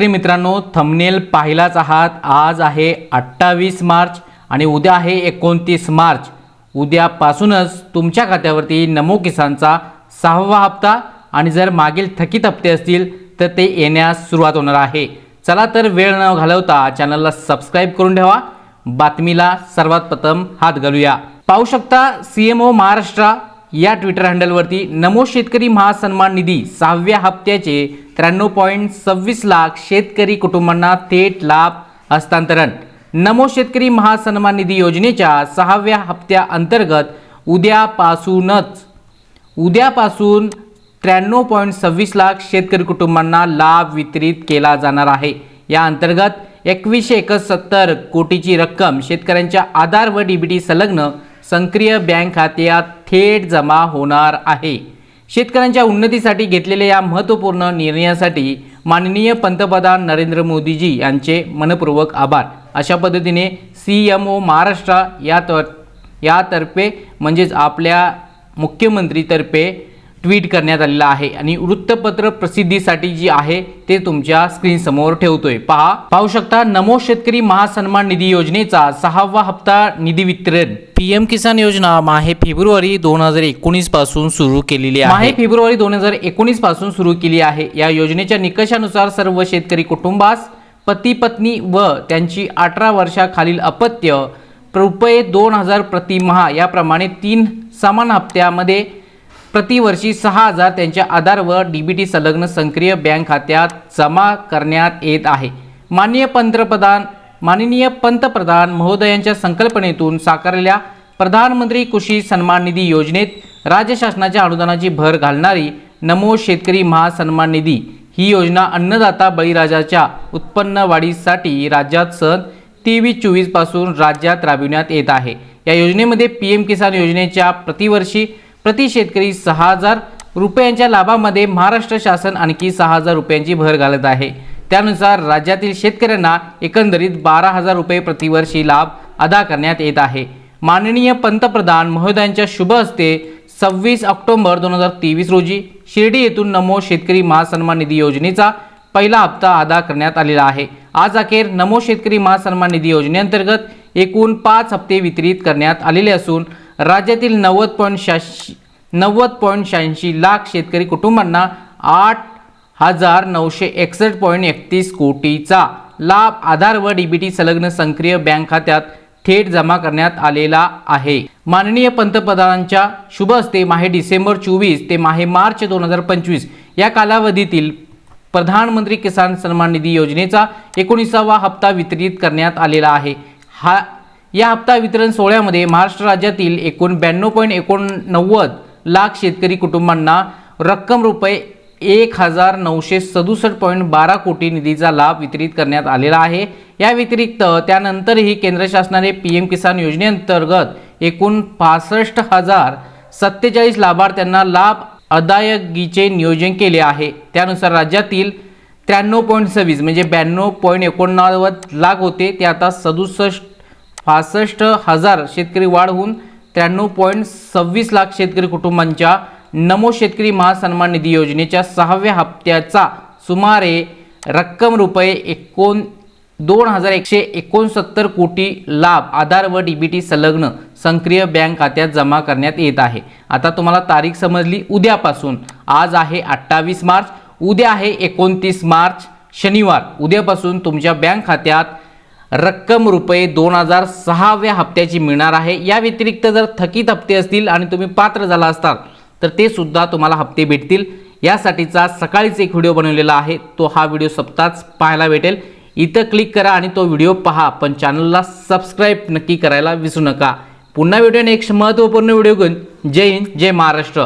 मित्रांनो थंबनेल पाहिलाच आहात. आज आहे अठ्ठावीस मार्च आणि उद्या आहे एकोणतीस मार्च. उद्यापासूनच तुमच्या खात्यावरती नमो किसानचा सहावा हप्ता आणि जर मागील थकीत हप्ते असतील तर ते येण्यास सुरुवात होणार आहे. चला तर वेळ न घालवता चॅनलला सबस्क्राईब करून ठेवा. बातमीला सर्वात प्रथम हात घालूया. पाहू शकता सी एम ओ महाराष्ट्र या ट्विटर हँडलवरती नमो शेतकरी महासन्मान निधी सहाव्या हप्त्याचे त्र्याण्णव पॉईंट सव्वीस लाख शेतकरी कुटुंबांना थेट लाभ हस्तांतरण. नमो शेतकरी महासन्मान निधी योजनेच्या सहाव्या हप्त्या अंतर्गत उद्यापासूनच उद्यापासून त्र्याण्णव पॉईंट सव्वीस लाख शेतकरी कुटुंबांना लाभ वितरित केला जाणार आहे. या अंतर्गत एकवीसशे एकसत्तर कोटीची रक्कम शेतकऱ्यांच्या आधार व डीबीटी संलग्न सक्रिय बँक खात्यात थेट जमा होणार आहे. शेतकऱ्यांच्या उन्नतीसाठी घेतलेल्या या महत्त्वपूर्ण निर्णयासाठी माननीय पंतप्रधान नरेंद्र मोदीजी यांचे मनपूर्वक आभार. अशा पद्धतीने सी एम ओ महाराष्ट्र या तर यातर्फे म्हणजेच आपल्या मुख्यमंत्रीतर्फे ट्विट करण्यात आलेलं आहे. आणि वृत्तपत्र प्रसिद्धीसाठी जी आहे ते तुमच्या स्क्रीन समोर ठेवतोय. पहा पाहू शकता नमो शेतकरी महासन्मान निधी योजनेचा सहावा हप्ता निधी वितरण. पीएम किसान योजना माहे फेब्रुवारी दोन हजार एकोणीसपासून सुरू केलेली आहे. माहे फेब्रुवारी दोन हजार एकोणीसपासून सुरू केली आहे. या योजनेच्या निकषानुसार सर्व शेतकरी कुटुंबास पती पत्नी व त्यांची अठरा वर्षाखालील अपत्य रुपये दोन हजार प्रतिमहा याप्रमाणे तीन समान हप्त्यामध्ये प्रतिवर्षी सहा हजार त्यांच्या आधार व डीबीटी संलग्न सक्रिय बँक खात्यात जमा करण्यात येत आहे. माननीय पंतप्रधान माननीय पंतप्रधान महोदयांच्या संकल्पनेतून साकारलेल्या प्रधानमंत्री कृषी सन्मान निधी योजनेत राज्य शासनाच्या अनुदानाची भर घालणारी नमो शेतकरी महासन्मान निधी ही योजना अन्नदाता बळीराजाच्या उत्पन्न वाढीसाठी राज्यात सन तेवीस चोवीसपासून राज्यात राबविण्यात येत आहे. या योजनेमध्ये पी एम किसान योजनेच्या प्रतिवर्षी प्रति शेतकरी सहा हजार रुपयांच्या लाभामध्ये महाराष्ट्र शासन आणखी सहा हजार रुपयांची भर घालत आहे. त्यानुसार राज्यातील शेतकऱ्यांना एकंदरीत बारा हजार रुपये प्रतिवर्षी लाभ अदा करण्यात येत आहे. माननीय पंतप्रधान महोदयांच्या शुभ हस्ते सव्वीस ऑक्टोबर दोन हजार तेवीस रोजी शिर्डी येथून नमो शेतकरी महासन्मान निधी योजनेचा पहिला हप्ता अदा करण्यात आलेला आहे. आज अखेर नमो शेतकरी महासन्मान निधी योजनेअंतर्गत एकूण पाच हप्ते वितरित करण्यात आलेले असून राज्यातील नव्वद पॉईंट शहाऐंशी नव्वद पॉईंट शहाऐंशी लाख शेतकरी कुटुंबांना आठ हजार नऊशे एकसष्ट पॉईंट एकतीस कोटीचा लाभ आधार व डीबीटी संलग्न सक्रिय बँक खात्यात थेट जमा करण्यात आलेला आहे. माननीय पंतप्रधानांच्या शुभ हस्ते माहे डिसेंबर चोवीस ते माहे मार्च दोन हजार पंचवीस या कालावधीतील प्रधानमंत्री किसान सन्मान निधी योजनेचा एकोणीसावा हप्ता वितरित करण्यात आलेला आहे. हा या हप्ता वितरण सोहळ्यामध्ये महाराष्ट्र राज्यातील एकूण ब्याण्णव पॉईंट एकोणनव्वद लाख शेतकरी कुटुंबांना रक्कम रुपये एक हजार नऊशे सदुसष्ट पॉईंट बारा कोटी निधीचा लाभ वितरित करण्यात आलेला आहे. या व्यतिरिक्त त्यानंतरही केंद्र शासनाने पी एम किसान योजनेअंतर्गत एकूण पासष्ट हजार सत्तेचाळीस लाभार्थ्यांना लाभ अदायगीचे नियोजन केले आहे. त्यानुसार राज्यातील त्र्याण्णव पॉईंट सव्वीस म्हणजे ब्याण्णव पॉईंट एकोणनव्वद लाख होते. ते आता सदुसष्ट पासष्ट हजार शेतकरी वाढ होऊन त्र्याण्णव पॉईंट सव्वीस लाख शेतकरी कुटुंबांच्या नमो शेतकरी महासन्मान निधी योजनेच्या सहाव्या हप्त्याचा सुमारे रक्कम रुपये एकोण दोन हजार एकशे एकोणसत्तर कोटी लाभ आधार व डी पी टी संलग्न सक्रिय बँक खात्यात जमा करण्यात येत आहे. आता तुम्हाला तारीख समजली. उद्यापासून आज आहे अठ्ठावीस मार्च. उद्या आहे एकोणतीस मार्च शनिवार. उद्यापासून तुमच्या बँक खात्यात रक्कम रुपये दोन हजार सहाव्या हप्त्याची मिळणार आहे. या व्यतिरिक्त जर थकीत हप्ते असतील आणि तुम्ही पात्र झाला असताल तर ते सुद्धा तुम्हाला हप्ते भेटतील. यासाठीचा सकाळीच एक व्हिडिओ बनवलेला आहे. तो हा व्हिडिओ सप्ताच पाहायला भेटेल. इथं क्लिक करा आणि तो व्हिडिओ पहा. पण चॅनलला सबस्क्राईब नक्की करायला विसरू नका. पुन्हा व्हिडिओ नेक्स्ट महत्त्वपूर्ण व्हिडिओ घेऊन. जय हिंद जय महाराष्ट्र.